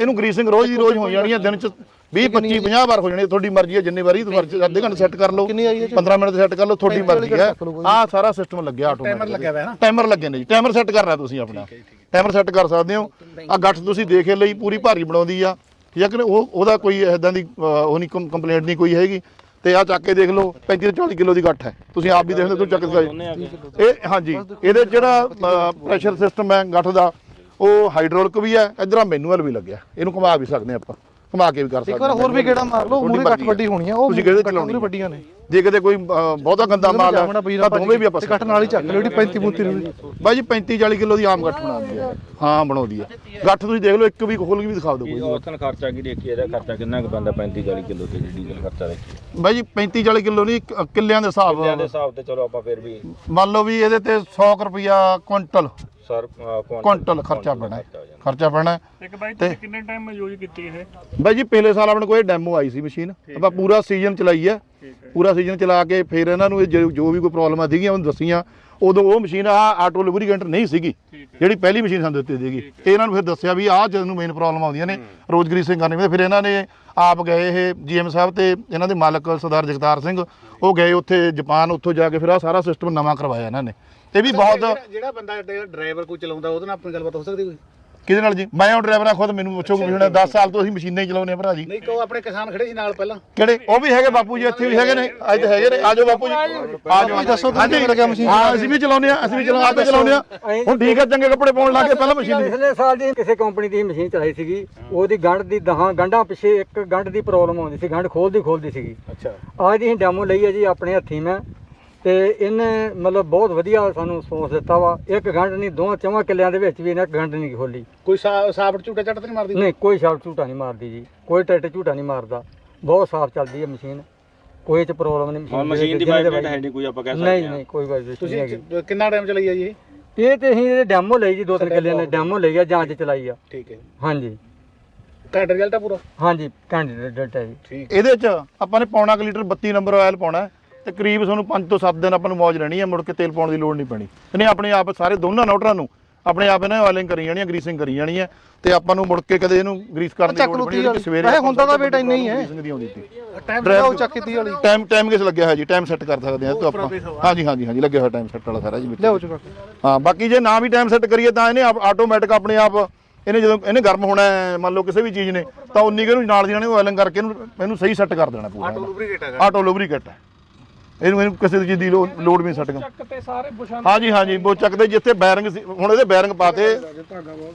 ਇਹਨੂੰ ਗਰੀਸਿੰਗ ਰੋਜ਼ ਦੀ ਰੋਜ਼ ਹੋ ਜਾਣੀ ਹੈ ਦਿਨ ਚ 20 25 50 ਵਾਰ ਹੋ ਜਾਣੀ ਹੈ ਤੁਹਾਡੀ ਮਰਜ਼ੀ ਹੈ ਜਿੰਨੀ ਵਾਰੀ ਤੁਸੀਂ ਅੱਧੇ ਘੰਟੇ ਸੈੱਟ ਕਰ ਲਓ ਕਿੰਨੀ ਆਈ ਹੈ ਜੀ? 15 ਮਿੰਟ ਸੈੱਟ ਕਰ ਲਓ ਤੁਹਾਡੀ 35 ਵਾਲੀ ਮਰਜ਼ੀ ਹੈ ਆਹ ਸਾਰਾ ਸਿਸਟਮ ਲੱਗਿਆ ਆਟੋਮੈਟਿਕ ਟਾਈਮਰ ਲੱਗਿਆ ਹੋਇਆ ਨਾ। ਟਾਈਮਰ ਲੱਗੇ ਨੇ ਜੀ। ਟਾਈਮਰ ਸੈੱਟ ਕਰਨਾ ਤੁਸੀਂ ਆਪਣਾ। ਟਾਈਮਰ ਸੈੱਟ ਕਰ ਸਕਦੇ ਹੋ। ਆ ਗੱਠ ਤੁਸੀਂ ਦੇਖੇ ਲਈ ਪੂਰੀ ਭਾਰੀ ਬਣਾਉਂਦੀ ਆ। ਠੀਕ ਹੈ ਕਿ ਨਹੀਂ? ਉਹ ਉਹਦਾ ਕੋਈ ਇਦਾਂ ਦੀ ਉਹ ਨਹੀਂ ਕੰਪਲੇਂਟ ਨਹੀਂ ਕੋਈ ਹੈਗੀ। ਤੇ ਆ ਚੱਕ ਕੇ ਦੇਖ ਲਓ 35 ਤੋਂ 40 ਕਿਲੋ ਦੀ ਗੱਠ ਹੈ। ਤੁਸੀਂ ਆਪ ਵੀ ਦੇਖ ਲਓ, ਤੁਸੀਂ ਚੱਕ ਕੇ ਇਹ ਹਾਂਜੀ, ਇਹਦੇ ਜਿਹੜਾ ਪ੍ਰੈਸ਼ਰ ਸਿਸਟਮ ਹੈ ਗੱਠ ਦਾ, ਉਹ ਹਾਈਡ੍ਰੋਲਿਕ ਵੀ ਹੈ, ਇਧਰ ਮੈਨੂਅਲ ਵੀ ਲੱਗਿਆ। ਇਹਨੂੰ ਘੁਮਾ ਵੀ ਸਕਦੇ ਆਪਾਂ। ਘੁਮਾ ਕੇ ਵੀ ਕਰ ਸਕਦੇ ਇੱਕ ਵਾਰ ਹੋਰ ਵੀ ਗੇੜਾ ਮਾਰ ਲਓ ਮੂਰੇ ਮਰਜ਼ੀ ਵੱਡੀ ਹੋਣੀ ਆ ਉਹ ਤੁਸੀਂ ਕਿਹਦੇ ਚਲਾਉਣੀ ਵੱਡੀਆਂ ਨੇ। ਜੇ ਕਿਤੇ ਕੋਈ ਬਹੁਤਾ ਗੰਦਾ ਮਾਲ ਹੈ ਤਾਂ ਦੋਵੇਂ ਵੀ ਆਪਾਂ ਘੱਟ ਨਾਲ ਹੀ ਚੱਕ ਲਿਓ ਜਿਹੜੀ 35 35 ਨੂੰ ਬਾਈ ਜੀ 35 40 ਕਿਲੋ ਦੀ ਆਮ ਗੱਠ ਬਣਾਉਂਦੀ ਹੈ ਹਾਂ ਬਣਾਉਂਦੀ ਹੈ ਗੱਠ ਤੁਸੀਂ ਦੇਖ ਲਓ ਇੱਕ ਵੀ ਖੋਲ ਕੇ ਵੀ ਦਿਖਾ ਦਿਓ ਕੋਈ ਔਰਤਨ ਖਰਚਾ ਕੀ ਦੇਖੀਏ ਇਹਦਾ ਖਰਚਾ ਕਿੰਨਾ ਕੁ ਪੈਂਦਾ 35 40 ਕਿਲੋ ਤੇ ਡੀਜ਼ਲ ਖਰਚਾ ਦੇਖੀਏ ਬਾਈ ਜੀ 35 40 ਕਿਲੋ ਨਹੀਂ ਕਿੱਲਿਆਂ ਦੇ ਹਿਸਾਬ ਕਿੱਲਿਆਂ ਦੇ ਹਿਸਾਬ ਤੇ ਚਲੋ ਆਪਾਂ ਫਿਰ ਵੀ ਮੰਨ ਲਓ ਵੀ ਇਹਦੇ ਤੇ 100 ਰੁਪਿਆ ਕੁਇੰਟਲ। ਸਰ ਕੁਇੰਟਲ ਖਰਚਾ ਪੈਣਾ ਹੈ। ਖਰਚਾ ਪੈਣਾ ਹੈ। ਇੱਕ ਬਾਈ ਤੁਸੀਂ ਕਿੰਨੇ ਟਾਈਮ ਯੂਜ਼ ਕੀਤੀ ਇਹ? ਬਾਈ ਜੀ ਪਿਛਲੇ ਸਾਲ ਆਪਣੇ ਕੋਲ ਇਹ ਡੈਮੋ ਆਈ ਸੀ ਮਸ਼ੀਨ। ਆਪਾਂ ਪੂਰਾ ਸੀਜ਼ਨ ਚਲਾਈ ਹੈ। ਪੂਰਾ ਸੀਜ਼ਨ ਚਲਾ ਕੇ ਫਿਰ ਇਹਨਾਂ ਨੂੰ ਇਹ ਜੋ ਜੋ ਵੀ ਕੋਈ ਪ੍ਰੋਬਲਮਾਂ ਸੀਗੀਆਂ ਉਹਨੂੰ ਦੱਸੀਆਂ। ਉਦੋਂ ਉਹ ਮਸ਼ੀਨ ਆ ਆਟੋ ਲੁਬਰੀਕੈਂਟ ਨਹੀਂ ਸੀਗੀ। ਜਿਹੜੀ ਪਹਿਲੀ ਮਸ਼ੀਨ ਸਾਨੂੰ ਦਿੱਤੀ ਸੀਗੀ। ਇਹ ਇਹਨਾਂ ਨੂੰ ਫਿਰ ਦੱਸਿਆ ਵੀ ਆਹ ਜਦੋਂ ਮੇਨ ਪ੍ਰੋਬਲਮ ਆਉਂਦੀਆਂ ਨੇ ਰੋਜ਼ ਗਰੀਸਿੰਗ ਕਰਨੀ ਪੈਂਦੀ ਫਿਰ ਇਹਨਾਂ ਨੇ ਆਪ ਗਏ ਇਹ ਜੀਐਮ ਸਾਹਿਬ ਤੇ ਇਹਨਾਂ ਦੇ ਮਾਲਕ ਸਰਦਾਰ ਜਗਤਾਰ ਸਿੰਘ। ਉਹ ਗਏ ਉੱਥੇ ਜਾਪਾਨ ਉੱਥੋਂ ਜਾ ਕੇ ਫਿਰ ਆਹ ਸਾਰਾ ਸਿਸਟਮ ਨਵਾਂ ਕਰਵਾਇਆ ਇਹਨਾਂ ਨੇ। ਇਹ ਵੀ ਬਹੁਤ ਜਿਹੜਾ- ਜਿਹੜਾ ਬੰਦਾ ਡਰਾਈਵਰ ਕੋਈ ਚਲਾਉਂਦਾ ਉਹਦੇ ਨਾਲ ਆਪਣੀ ਗੱਲਬਾਤ ਹੋ ਸਕਦੀ ਕੋਈ? ਕਿਹਦੇ ਨਾਲ ਜੀ? ਮੈਂ ਉਹ ਡਰਾਈਵਰ ਆ ਖੁਦ ਮੈਨੂੰ ਪੁੱਛੋਗੇ ਵੀ ਹੁਣ 10 ਸਾਲ ਤੋਂ ਅਸੀਂ ਮਸ਼ੀਨਾਂ ਹੀ ਚਲਾਉਂਦੇ ਆ ਭਰਾ ਜੀ ਨਹੀਂ ਕਹੋ ਆਪਣੇ ਕਿਸਾਨ ਖੜੇ ਸੀ ਨਾਲ ਪਹਿਲਾਂ। ਕਿਹੜੇ? ਉਹ ਵੀ ਹੈਗੇ ਬਾਪੂ ਜੀ ਇੱਥੇ ਵੀ ਹੈਗੇ ਨੇ। ਅੱਜ ਹੈਗੇ ਨੇ। ਆਜੋ ਬਾਪੂ ਜੀ। ਆਜੋ। ਦੱਸੋ ਤੁਸੀਂ ਕਿਵੇਂ ਲੱਗਿਆ ਮਸ਼ੀਨ ਹਾਂ ਅਸੀਂ ਵੀ ਚਲਾਉਂਦੇ ਆ ਅਸੀਂ ਵੀ ਚਲਾ ਆਪੇ ਚਲਾਉਂਦੇ ਆ ਹੁਣ ਠੀਕ ਆ ਚੰਗੇ ਕੱਪੜੇ ਪਾਉਣ ਲੱਗੇ ਪਹਿਲਾਂ ਮਸ਼ੀਨ ਪਿਛਲੇ ਸਾਲ ਦੀ ਕਿਸੇ ਕੰਪਨੀ ਦੀ ਮਸ਼ੀਨ ਚਲਾਈ ਸੀਗੀ। ਉਹਦੀ ਗੰਢ ਦੀ ਦਹਾਂ ਗੰਢਾਂ ਪਿੱਛੇ ਇੱਕ ਗੰਢ ਦੀ ਪ੍ਰੋਬਲਮ ਆਉਂਦੀ ਸੀ। ਗੰਢ ਖੋਲਦੀ ਖੋਲਦੀ ਸੀਗੀ। ਅੱਛਾ। ਅੱਜ ਦੀ ਡੈਮੋ ਲਈ ਹੈ ਜੀ ਆਪਣੇ ਹੱਥੀ ਮੈਂ। ਤੇ ਇਹਨੇ ਮਤਲਬ ਬਹੁਤ ਵਧੀਆ ਸਾਨੂੰ ਸਪੌਂਸ ਦਿੱਤਾ ਵਾ। ਇੱਕ ਗੰਢ ਨਹੀਂ ਦੋਵਾਂ ਚੌਵਾਂ ਕਿੱਲਿਆਂ ਦੇ ਵਿੱਚ ਵੀ ਇਹਨੇ ਇੱਕ ਗੰਢ ਨਹੀਂ ਖੋਲੀ। ਕੋਈ ਸਾ- ਸਾਬਟ ਝੂਟਾ ਝੱਟ ਤਾਂ ਨਹੀਂ ਮਾਰਦੀ? ਨਹੀਂ ਕੋਈ ਸ਼ਾਫਟ ਝੂਟਾ ਨਹੀਂ ਮਾਰਦੀ ਜੀ। ਕੋਈ ਟਰੈਕਟਰ ਝੂਟਾ ਨਹੀਂ ਮਾਰਦਾ। ਬਹੁਤ ਸਾਫ਼ ਚੱਲਦੀ ਹੈ ਮਸ਼ੀਨ। ਕੋਈ ਇਹ ਚ ਪ੍ਰੋਬਲਮ ਨਹੀਂ। ਹੁਣ ਮਸ਼ੀਨ ਦੀ ਵਾਈਬ੍ਰੇਟ ਹੈ ਨਹੀਂ ਕੋਈ ਆਪਾਂ ਕਹਿ ਸਕਦੇ ਨਹੀਂ ਨਹੀਂ ਕੋਈ ਵਾਈਬ੍ਰੇਸ਼ਨ ਨਹੀਂ ਹੈਗੀ। ਤੁਸੀਂ ਕਿੰਨਾ ਟਾਈਮ ਚਲਾਈ ਆ ਜੀ ਇਹ? ਇਹ ਤੇ ਅਸੀਂ ਇਹਦੇ ਡੈਮੋ ਲਈ ਜੀ ਦੋ ਤਿੰਨ ਕਿੱਲਿਆਂ ਨੇ ਡੈਮੋ ਲਈ ਆ ਜਾਂਚ ਚਲਾਈ ਆ। ਠੀਕ ਹੈ ਹਾਂਜੀ। ਘੱਟ ਰਿਜ਼ਲਟ ਆ ਪੂਰਾ? ਹਾਂਜੀ ਕੈਂਡੀਡੇਟ ਹੈ ਜੀ। ਇਹਦੇ ਚ ਆਪਾਂ ਨੇ ਪੌਣਾ ਕੁ ਲੀਟਰ 32 ਨੰਬਰ ਆਇਲ ਪਾਉਣਾ ਹੈ। ਤੇ ਕਰੀਬ ਤੁਹਾਨੂੰ 5 ਤੋਂ 7 ਦਿਨ ਆਪਾਂ ਨੂੰ ਮੌਜ ਰਹਿਣੀ ਹੈ ਮੁੜ ਕੇ ਤੇਲ ਪਾਉਣ ਦੀ ਲੋੜ ਨਹੀਂ ਪੈਣੀ। ਇਹਨੇ ਆਪਣੇ ਆਪ ਸਾਰੇ ਦੋਨਾਂ ਨੋਟਰਾਂ ਨੂੰ ਆਪਣੇ ਆਪ ਇਹਨਾਂ ਆਇਲਿੰਗ ਕਰੀ ਜਾਣੀ ਹੈ ਗਰੀਸਿੰਗ ਕਰੀ ਜਾਣੀ ਹੈ ਤੇ ਆਪਾਂ ਨੂੰ ਮੁੜ ਕੇ ਕਦੇ ਇਹਨੂੰ ਗਰੀਸ ਕਰਨ ਦੀ ਲੋੜ ਨਹੀਂ ਪੈਣੀ। ਸਵੇਰੇ ਹੁੰਦਾ ਤਾਂ weight ਇੰਨਾ ਹੀ ਹੈ। greasing ਦੀ ਆਉਂਦੀ ਸੀ। ਟਾਈਮ ਉਹ ਚੱਕ 30 ਵਾਲੀ। ਟਾਈਮ ਟਾਈਮ ਕਿਸ ਲੱਗਿਆ ਹੈ ਜੀ? ਟਾਈਮ ਸੈੱਟ ਕਰ ਸਕਦੇ ਹਾਂ ਇਹ ਤੋਂ ਆਪਾਂ ਹਾਂਜੀ ਹਾਂਜੀ ਹਾਂਜੀ ਲੱਗਿਆ ਹੋਇਆ ਟਾਈਮ ਸੈੱਟ ਵਾਲਾ ਸਾਰਾ ਜੀ ਵਿੱਚ। ਲਿਆਓ ਚੁਕਾ ਹਾਂ ਬਾਕੀ ਜੇ ਨਾ ਵੀ ਟਾਈਮ ਸੈੱਟ ਕਰੀਏ ਤਾਂ ਇਹਨੇ ਆਟੋਮੈਟਿਕ ਆਪਣੇ ਆਪ ਇਹਨੇ ਜਦੋਂ ਇਹਨੇ ਗਰਮ ਹੋਣਾ ਹੈ, ਮੰਨ ਲਓ ਕਿਸੇ ਵੀ ਚੀਜ਼ ਨੇ ਤਾਂ ਉਨੀ ਕੁ ਨੂੰ ਨਾਲ ਦੀ ਨਾਲ ਆਇਲਿੰਗ ਕਰਕੇ ਇਹਨੂੰ ਇਹਨੂੰ ਸਹੀ ਸੈੱਟ ਕਰ ਦੇਣਾ ਪੂਰਾ। ਆਟੋ ਲੁਬਰੀਕੇਟ ਹੈਗਾ ਆਟੋ ਲੁਬਰੀਕੇਟ ਹੈ ਇਹਨੂੰ ਇਹਨੂੰ ਕਿਸੇ ਚੀਜ਼ ਦੀ ਲੋ- ਲੋੜ ਵੀ ਨਹੀਂ ਸੱਟ ਚੱਕ ਤੇ ਸਾਰੇ ਬੁਸ਼ਾਂ ਹਾਂਜੀ ਹਾਂਜੀ ਉਹ ਚੱਕਦੇ ਜਿੱਥੇ ਬੈਰਿੰਗ ਸੀ ਹੁਣ ਇਹਦੇ ਬੈਰਿੰਗ ਪਾਤੇ।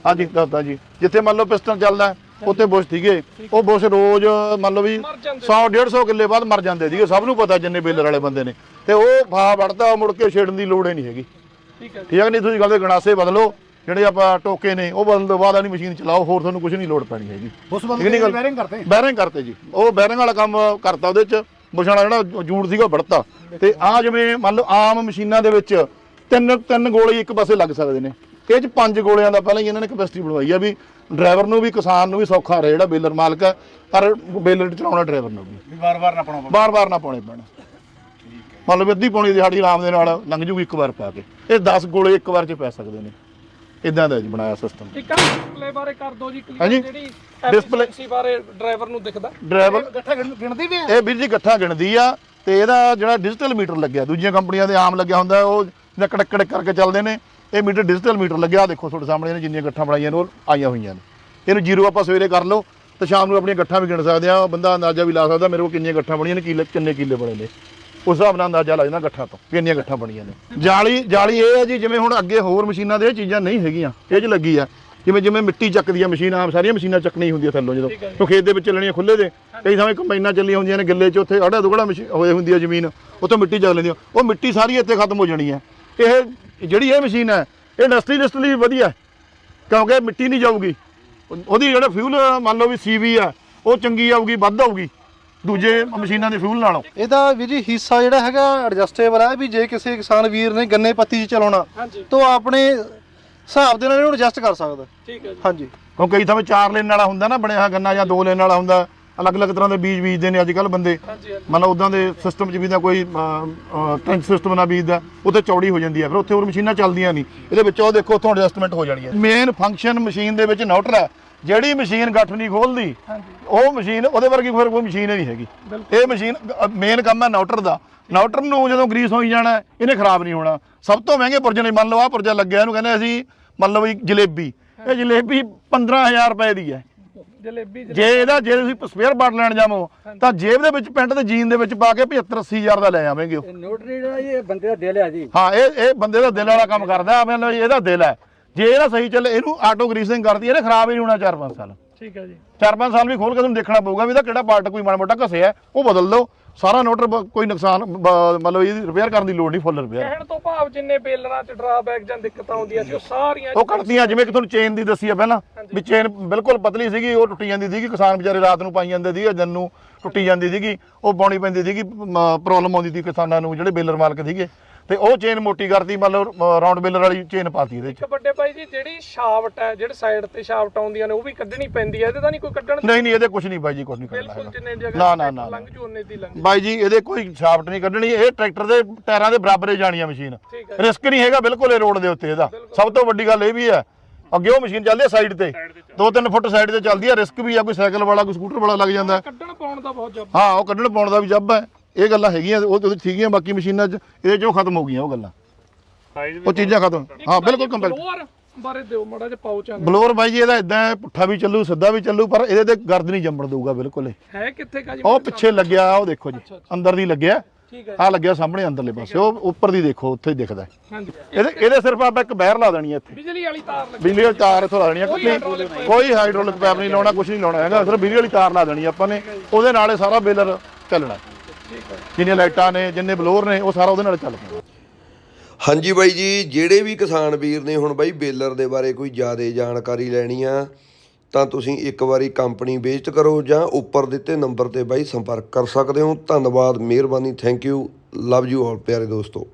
ਹਾਂਜੀ ਦੱਸਦਾ ਜੀ। ਜਿੱਥੇ ਮੰਨ ਲਓ ਪਿਸਟਨ ਚੱਲਦਾ ਉੱਥੇ ਬੁਸ਼ ਸੀਗੇ। ਉਹ ਬੁਸ਼ ਰੋਜ਼ ਮੰਨ ਲਓ ਵੀ 100 150 ਕਿੱਲੇ ਬਾਅਦ ਮਰ ਜਾਂਦੇ ਸੀਗੇ। ਸਭ ਨੂੰ ਪਤਾ ਜਿੰਨੇ ਬੇਲਰ ਵਾਲੇ ਬੰਦੇ ਨੇ। ਤੇ ਉਹ ਫਾ ਵੜਦਾ ਮੁੜ ਕੇ ਛੇੜਨ ਦੀ ਲੋੜ ਹੀ ਨਹੀਂ ਹੈਗੀ। ਠੀਕ ਹੈ ਠੀਕ ਹੈ ਨਹੀਂ? ਤੁਸੀਂ ਗੱਲ ਦੇ ਗਣਾਸੇ ਬਦਲੋ। ਜਿਹੜੇ ਆਪਾਂ ਟੋਕੇ ਨੇ ਉਹ ਬਦਲਣ ਤੋਂ ਬਾਅਦ ਵਾਲੀ ਮਸ਼ੀਨ ਚਲਾਓ। ਹੋਰ ਤੁਹਾਨੂੰ ਕੁਝ ਨਹੀਂ ਲੋੜ ਪੈਣੀ ਹੈਗੀ। ਉਸ ਠੀਕ ਨਹੀਂ ਗੱਲ? ਬੈਰਿੰਗ ਕਰਤੇ। ਬੈਰਿੰਗ ਕਰਤੇ ਜੀ। ਉਹ ਬੈਰਿੰਗ ਵਾਲਾ ਕੰਮ ਕਰਤਾ ਉਹਦੇ ਚ। ਬੁਸ਼ਾਂ ਵਾਲਾ ਜਿਹੜਾ ਜੂੜ ਸੀਗਾ ਉਹ ਵੜਤਾ। ਤੇ ਆ ਜਿਵੇਂ ਮੰਨ ਲਓ ਆਮ ਮਸ਼ੀਨਾਂ ਦੇ ਵਿੱਚ ਤਿੰਨ ਤਿੰਨ ਗੋਲੇ ਇੱਕ ਪਾਸੇ ਲੱਗ ਸਕਦੇ ਨੇ। ਇਹ ਚ ਪੰਜ ਗੋਲਿਆਂ ਦਾ ਪਹਿਲਾਂ ਹੀ ਇਹਨਾਂ ਨੇ ਕੈਪੈਸਿਟੀ ਬਣਵਾਈ ਆ ਵੀ ਡਰਾਈਵਰ ਨੂੰ ਵੀ ਕਿਸਾਨ ਨੂੰ ਵੀ ਸੌਖਾ ਰਹੇ ਜਿਹੜਾ ਬੇਲਰ ਮਾਲਕ ਹੈ ਪਰ ਬੇਲਰ ਚਲਾਉਣਾ ਡਰਾਈਵਰ ਨੂੰ ਵੀ। ਵੀ ਵਾਰ-ਵਾਰ ਨਾ ਪਾਉਣਾ ਬਾਰ-ਬਾਰ ਨਾ ਪਾਉਣੇ ਪੈਣ। ਮੰਨ ਲਓ ਵੀ ਅੱਧੀ ਪੌਣੀ ਦਿਹਾੜੀ ਆਰਾਮ ਦੇ ਨਾਲ ਲੰਘ ਜੂਗੀ ਇੱਕ ਵਾਰ ਪਾ ਕੇ। ਇਹ 10 ਗੋਲੇ ਇੱਕ ਵਾਰ ਚ ਪੈ ਸਕਦੇ ਨੇ। ਇਦਾਂ ਦਾ ਜੀ ਬਣਾਇਆ ਸਿਸਟਮ ਇੱਕ ਡਿਸਪਲੇ ਬਾਰੇ ਕਰ ਦਿਓ ਜੀ clear, ਹਾਂਜੀ। ਜਿਹੜੀ Display- efficiency ਬਾਰੇ ਡਰਾਈਵਰ ਨੂੰ ਦਿਖਦਾ। ਡਰਾਈਵਰ ਗਿਣ- ਗਿਣਦੀ ਵੀ ਹੈ ਇਹ ਵੀਰ ਜੀ ਇਕੱਠਾ ਗਿਣਦੀ ਆ ਤੇ ਇਹਦਾ ਜਿਹੜਾ ਡਿਜੀਟਲ ਮੀਟਰ ਲੱਗਿਆ ਦੂਜੀਆਂ ਕੰਪਨੀਆਂ ਦੇ ਆਮ ਲੱਗਿਆ ਹੁੰਦਾ ਉਹ ਜਿਹੜਾ ਕੜਕ ਕੜਕ ਕਰਕੇ ਚੱਲਦੇ ਨੇ ਇਹ ਮੀਟਰ ਡਿਜੀਟਲ ਮੀਟਰ ਲੱਗਿਆ ਆਹ ਦੇਖੋ ਤੁਹਾਡੇ ਸਾਹਮਣੇ ਇਹਨੇ ਜਿੰਨੀਆਂ ਗੱਠਾਂ ਬਣਾਈਆਂ ਨੇ ਉਹ ਆਈਆਂ ਹੋਈਆਂ ਨੇ। ਇਹਨੂੰ ਜ਼ੀਰੋ ਆਪਾਂ ਸਵੇਰੇ ਕਰ ਲਓ ਤੇ ਸ਼ਾਮ ਨੂੰ ਆਪਣੀਆਂ ਗੱਠਾਂ ਵੀ ਗਿਣ ਸਕਦੇ ਆ ਬੰਦਾ ਅੰਦਾਜ਼ਾ ਵੀ ਲਾ ਸਕਦਾ ਮੇਰੇ ਕੋਲ ਕਿੰਨੀਆਂ ਗੱਠਾਂ ਬਣੀਆਂ ਨੇ ਕਿੱਲੇ ਕਿੰਨੇ ਕਿੱਲੇ ਬਣੇ ਨੇ। ਉਸ ਹਿਸਾਬ ਨਾਲ ਅੰਦਾਜ਼ਾ ਲਾ ਜਾਂਦਾ ਗੱਠਾਂ ਤੋਂ ਵੀ ਇੰਨੀਆਂ ਗੱਠਾਂ ਬਣੀਆਂ ਨੇ। ਜਾਲੀ ਜਾਲੀ ਇਹ ਹੈ ਜੀ ਜਿਵੇਂ ਹੁਣ ਅੱਗੇ ਹੋਰ ਮਸ਼ੀਨਾਂ ਦੇ ਇਹ ਚੀਜ਼ਾਂ ਨਹੀਂ ਹੈਗੀਆਂ ਇਹ 'ਚ ਲੱਗੀ ਆ। ਜਿਵੇਂ ਜਿਵੇਂ ਮਿੱਟੀ ਚੱਕਦੀ ਆ ਮਸ਼ੀਨ ਆਮ ਸਾਰੀਆਂ ਮਸ਼ੀਨਾਂ ਚੱਕਣੀਆਂ ਹੁੰਦੀਆਂ ਥੱਲੋਂ ਜਦੋਂ ਉਹ ਖੇਤ ਦੇ ਵਿੱਚ ਚੱਲਣੀਆਂ ਖੁੱਲੇ ਦੇ ਕਈ ਥਾਵੇਂ ਕੰਬਾਈਨਾਂ ਚੱਲੀਆਂ ਹੁੰਦੀਆਂ ਨੇ ਗਿੱਲੇ 'ਚ ਉੱਥੇ ਅੜਾ ਦੁਗੜਾ ਹੋਏ ਹੁੰਦੀ ਆ ਜ਼ਮੀਨ ਉੱਥੇ ਮਿੱਟੀ ਚੱਕ ਲੈਂਦੀ ਆ। ਉਹ ਮਿੱਟੀ ਸਾਰੀ ਇੱਥੇ ਖਤਮ ਹੋ ਜਾਣੀ ਹੈ ਇਹ ਜਿਹੜੀ ਇਹ ਮਸ਼ੀਨ ਹੈ ਇਹ ਇੰਡਸਟਰੀਲਿਸਟ ਲਈ ਵਧੀਆ ਕਿਉਂਕਿ ਮਿੱਟੀ ਨਹੀਂ ਜਾਊਗੀ। ਉਹ- ਉਹਦੀ ਜਿਹੜਾ ਫਿਊਲ ਮੰਨ ਲਓ ਵੀ ਸੀਵੀ ਆ ਉਹ ਚੰਗੀ ਆਊਗੀ ਵੱਧ ਆਊਗੀ। ਦੂਜੇ ਮਸ਼ੀਨਾਂ ਦੇ ਫਿਊਲ ਨਾਲੋਂ। ਇਹਦਾ ਵੀਰ ਜੀ ਹਿੱਸਾ ਜਿਹੜਾ ਹੈਗਾ ਐਡਜਸਟੇਬਲ ਹੈ ਵੀ ਜੇ ਕਿਸੇ ਕਿਸਾਨ ਵੀਰ ਨੇ ਗੰਨੇ ਪੱਤੀ 'ਚ ਚਲਾਉਣਾ ਹਾਂਜੀ। ਤਾਂ ਉਹ ਆਪਣੇ ਹਿਸਾਬ ਦੇ ਨਾਲ ਇਹਨੂੰ ਐਡਜਸਟ ਕਰ ਸਕਦਾ। ਠੀਕ ਹੈ ਜੀ। ਹਾਂਜੀ। ਕਿਉਂ ਕਈ ਥਾਵੇਂ ਚਾਰ ਲੈਣ ਵਾਲਾ ਹੁੰਦਾ ਨਾ ਬਣਿਆ ਹੋਇਆ ਗੰਨਾ ਜਾਂ ਦੋ ਲੈਣ ਵਾਲਾ ਹੁੰਦਾ। ਅਲੱਗ-ਅਲੱਗ ਤਰ੍ਹਾਂ ਦੇ ਬੀਜ ਬੀਜਦੇ ਨੇ ਅੱਜ ਕੱਲ ਬੰਦੇ। ਹਾਂਜੀ ਮਤਲਬ ਉਦਾਂ ਦੇ ਸਿਸਟਮ 'ਚ ਵੀ ਦਾ ਕੋਈ ਟ੍ਰੈਂਚ ਸਿਸਟਮ ਨਾਲ ਬੀਜਦਾ ਉੱਥੇ ਚੌੜੀ ਹੋ ਜਾਂਦੀ ਹੈ ਫਿਰ ਉੱਥੇ ਹੋਰ ਮਸ਼ੀਨਾਂ ਚੱਲਦੀਆਂ ਨਹੀਂ। ਇਹਦੇ ਵਿੱਚ ਉਹ ਦੇਖੋ ਉੱਥੋਂ ਐਡਜਸਟਮੈਂਟ ਹੋ ਜਾਣੀ ਹੈ ਮੇਨ ਫੰਕਸ਼ਨ ਮਸ਼ੀਨ ਦੇ ਵਿੱਚ ਨਾਉਟਰ ਹੈ ਜਿਹੜੀ ਮਸ਼ੀਨ ਗੱਠ ਨਹੀਂ ਖੋਲਦੀ ਉਹ ਮਸ਼ੀਨ ਉਹਦੇ ਵਰਗੀ ਫਿਰ ਕੋਈ ਮਸ਼ੀਨ ਨਹੀਂ ਹੈਗੀ। ਇਹ ਮਸ਼ੀਨ ਮੇਨ ਕੰਮ ਹੈ ਨਾਉਟਰ ਦਾ। ਨਾਉਟਰ ਨੂੰ ਜਦੋਂ ਗਰੀਸ ਹੋਈ ਜਾਣਾ ਇਹਨੇ ਖਰਾਬ ਨਹੀਂ ਹੋਣਾ। ਸਭ ਤੋਂ ਮਹਿੰਗੇ ਪੁਰਜੇ ਨੇ। ਮੰਨ ਲਓ ਆਹ ਪੁਰਜਾ ਲੱਗਿਆ ਇਹਨੂੰ ਕਹਿੰਦੇ ਅਸੀਂ ਮੰਨ ਲਓ ਵੀ ਜਲੇਬੀ। ਇਹ ਜਲੇਬੀ 15000 ਰੁਪਏ ਦੀ ਹੈ। ਜਲੇਬੀ ਜੇ ਇਹਦਾ ਜੇ ਤੁਸੀਂ ਸਪੇਅਰ ਪਾਰਟ ਲੈਣ ਜਾਵੋ ਤਾਂ ਜੇਬ ਦੇ ਵਿੱਚ ਪੈਂਟ ਤੇ ਜੀਨ ਦੇ ਵਿੱਚ ਪਾ ਕੇ 75 80000 ਦਾ ਲੈ ਆਵੇਂਗੇ ਉਹ। ਨੋਟਰੀ ਇਹ ਬੰਦੇ ਦਾ ਦਿਲ ਹੈ ਜੀ। ਹਾਂ ਇਹ ਇਹ ਬੰਦੇ ਦਾ ਦਿਲ ਵਾਲਾ ਕੰਮ ਕਰਦਾ ਮਤਲਬ ਇਹਦਾ ਦਿਲ ਹੈ। ਜੇ ਇਹਦਾ ਸਹੀ ਚੱਲੇ ਇਹਨੂੰ ਆਟੋ ਗਰੀਸਿੰਗ ਕਰਦੀ ਇਹਨੇ ਖਰਾਬ ਹੀ ਨਹੀਂ ਹੋਣਾ 4-5 ਸਾਲ। ਠੀਕ ਹੈ ਜੀ। 4-5 ਸਾਲ ਵੀ ਖੋਲ ਕੇ ਤੁਹਾਨੂੰ ਦੇਖਣਾ ਪਊਗਾ ਵੀ ਇਹਦਾ ਕਿਹੜਾ ਪਾਰਟ ਕੋਈ ਮਾੜਾ ਮੋਟਾ ਘਸਿਆ ਉਹ ਬਦਲ ਦਿਓ। ਸਾਰਾ ਨੋਟਰ ਕੋਈ ਨੁਕਸਾਨ ਮਤਲਬ ਇਹਦੀ ਰਿਪੇਅਰ ਕਰਨ ਦੀ ਲੋੜ ਨਹੀਂ ਫੁੱਲ ਰਿਪੇਅਰ ਕਹਿਣ ਤੋਂ ਭਾਵ ਜਿੰਨੇ ਬੇਲਰਾਂ 'ਚ ਡਰਾਬੈਕ ਜਾਂ ਦਿੱਕਤਾਂ ਆਉਂਦੀਆਂ ਸੀ ਉਹ ਸਾਰੀਆਂ ਉਹ ਕੱਟਦੀਆਂ ਜਿਵੇਂ ਕਿ ਤੁਹਾਨੂੰ ਚੇਨ ਦੀ ਦੱਸੀ ਆ ਪਹਿਲਾਂ ਵੀ ਚੇਨ ਬਿਲਕੁਲ ਪਤਲੀ ਸੀਗੀ ਉਹ ਟੁੱਟੀ ਜਾਂਦੀ ਸੀਗੀ ਕਿਸਾਨ ਵਿਚਾਰੇ ਰਾਤ ਨੂੰ ਪਾਈ ਜਾਂਦੇ ਸੀਗੇ ਦਿਨ ਨੂੰ ਟੁੱਟੀ ਜਾਂਦੀ ਸੀਗੀ ਉਹ ਪਾਉਣੀ ਪੈਂਦੀ ਸੀਗੀ ਪ੍ਰੋਬਲਮ ਆਉਂਦੀ ਸੀ ਕਿਸਾਨਾਂ ਨੂੰ ਜਿਹੜੇ ਬੇਲਰ ਮਾਲਕ ਸੀਗੇ। ਤੇ ਉਹ ਚੇਨ ਮੋਟੀ ਕਰਤੀ ਮਤਲਬ ਰਾਉਂਡ ਬੇਲਰ ਵਾਲੀ ਚੇਨ ਪਾਤੀ ਇਹਦੇ 'ਚ। ਵੱਡੇ ਭਾਈ ਜੀ ਜਿਹੜੀ ਸ਼ਾਫਟ ਹੈ ਜਿਹੜੇ ਸਾਈਡ ਤੇ ਸ਼ਾਫਟ ਆਉਂਦੀਆਂ ਨੇ ਉਹ ਵੀ ਕੱਢਣੀ ਪੈਂਦੀ ਹੈ ਇਹਦੇ ਤਾਂ ਨਹੀਂ ਕੋਈ ਕੱਢਣ ਨਹੀਂ ਨਹੀਂ ਇਹਦੇ ਕੁਝ ਨਹੀਂ ਬਾਈ ਜੀ ਕੁਝ ਨਹੀਂ ਕਰਨਾ ਬਿਲਕੁਲ ਜਿੰਨੇ ਜਗ੍ਹਾ ਨਾ, ਨਾ, ਲੰਘ ਜੂ ਉਹਨੇ ਦੀ ਲੰਘ ਬਾਈ ਜੀ ਇਹਦੇ ਕੋਈ ਸ਼ਾਫਟ ਨਹੀਂ ਕੱਢਣੀ ਇਹ ਟਰੈਕਟਰ ਦੇ ਟਾਇਰਾਂ ਦੇ ਬਰਾਬਰ ਹੀ ਜਾਣੀ ਆ ਮਸ਼ੀਨ ਰਿਸਕ ਨਹੀਂ ਹੈਗਾ ਬਿਲਕੁਲ ਇਹ ਰੋਡ ਦੇ ਉੱਤੇ ਇਹਦਾ। ਸਭ ਤੋਂ ਵੱਡੀ ਗੱਲ ਇਹ ਵੀ ਹੈ ਅੱਗੇ ਉਹ ਮਸ਼ੀਨ ਚੱਲਦੀ ਹੈ ਸਾਈਡ ਤੇ। 2-3 ਫੁੱਟ ਸਾਈਡ ਤੇ ਚੱਲਦੀ ਹੈ ਰਿਸਕ ਵੀ ਆ ਕੋਈ ਸਾਈਕਲ ਵਾਲਾ ਕੋਈ ਸਕੂਟਰ ਵਾਲਾ ਲੱਗ ਜਾਂਦਾ। ਕੱਢਣ ਪਾਉਣ ਦਾ ਬਹੁਤ ਜ਼ਬਰ ਹਾਂ ਉਹ ਕੱਢਣ ਪਾਉਣ ਦਾ ਵੀ ਜੱਬ ਹੈ। ਇਹ ਗੱਲਾਂ ਹੈਗੀਆਂ ਉਹ ਉਹਦੇ ਠੀਕ ਹੈ ਬਾਕੀ ਮਸ਼ੀਨਾਂ 'ਚ ਇਹਦੇ 'ਚੋਂ ਖਤਮ ਹੋ ਗਈਆਂ ਉਹ ਗੱਲਾਂ। ਉਹ ਚੀਜ਼ਾਂ ਖਤਮ। ਹਾਂ ਬਿਲਕੁਲ ਕੰਪੈਕਟ ਬਲੋਅਰ ਬਾਰੇ ਦਿਓ ਮੜਾ ਜਿਹਾ ਪਾਉਚ ਬਲੋਰ ਬਾਈ ਜੀ ਇਹਦਾ ਇਦਾਂ ਪੁੱਠਾ ਵੀ ਚੱਲੂ ਸਿੱਧਾ ਵੀ ਚੱਲੂ ਪਰ ਇਹਦੇ ਤੇ ਗਰਦ ਨਹੀਂ ਜੰਮਣ ਦਊਗਾ ਬਿਲਕੁਲ ਇਹ। ਹੈ ਕਿੱਥੇ ਕਾ ਜੀ ਉਹ ਪਿੱਛੇ ਲੱਗਿਆ ਉਹ ਦੇਖੋ ਜੀ ਅੰਦਰ ਦੀ ਲੱਗਿਆ। ਠੀਕ ਹੈ ਆ ਲੱਗਿਆ ਸਾਹਮਣੇ ਅੰਦਰਲੇ ਪਾਸੇ। ਉਹ ਉੱਪਰ ਦੀ ਦੇਖੋ ਉੱਥੇ ਹੀ ਦਿਖਦਾ ਹੈ। ਹਾਂਜੀ। ਇਹਦੇ ਇਹਦੇ ਸਿਰਫ ਆਪਾਂ ਇੱਕ ਬੈਰ ਲਾ ਦੇਣੀ ਹੈ ਇੱਥੇ। ਬਿਜਲੀ ਵਾਲੀ ਤਾਰ ਲੱਗੀ। ਬਿਜਲੀ ਵਾਲੀ ਤਾਰ ਇੱਥੋਂ ਲਾ ਦੇਣੀ ਹੈ ਕੋਈ ਕੋਈ ਹਾਈਡ੍ਰੋਲਿਕ ਪਾਈਪ ਨਹੀਂ ਲਾਉਣਾ। ਕੁਝ ਨਹੀਂ ਲਾਉਣਾ ਹੈਗਾ। ਸਿਰਫ ਬਿਜਲੀ ਵਾਲੀ ਤਾਰ ਲਾ ਦੇਣੀ ਆਪਾਂ ਨੇ। ਉਹਦੇ ਨਾਲ ਇਹ ਸਾਰਾ ਬੇਲਰ ਚੱਲਣਾ ਜਿੰਨੀਆਂ ਲਾਈਟਾਂ ਨੇ, ਜਿੰਨੇ ਬਲੋਰ ਨੇ, ਉਹ ਸਾਰਾ ਉਹਦੇ ਨਾਲ ਚੱਲ ਪੈਣਾ ਹਾਂਜੀ ਬਾਈ ਜੀ, ਜਿਹੜੇ ਵੀ ਕਿਸਾਨ ਵੀਰ ਨੇ ਹੁਣ ਬਾਈ ਬੇਲਰ ਦੇ ਬਾਰੇ ਕੋਈ ਜ਼ਿਆਦਾ ਜਾਣਕਾਰੀ ਲੈਣੀ ਆ, ਤਾਂ ਤੁਸੀਂ ਇੱਕ ਵਾਰੀ ਕੰਪਨੀ ਵਿਜ਼ਿਟ ਕਰੋ ਜਾਂ ਉੱਪਰ ਦਿੱਤੇ ਨੰਬਰ ਤੇ ਬਾਈ ਸੰਪਰਕ ਕਰ ਸਕਦੇ ਹੋ। ਧੰਨਵਾਦ, ਮਿਹਰਬਾਨੀ, thank you, love you all, ਪਿਆਰੇ ਦੋਸਤੋ।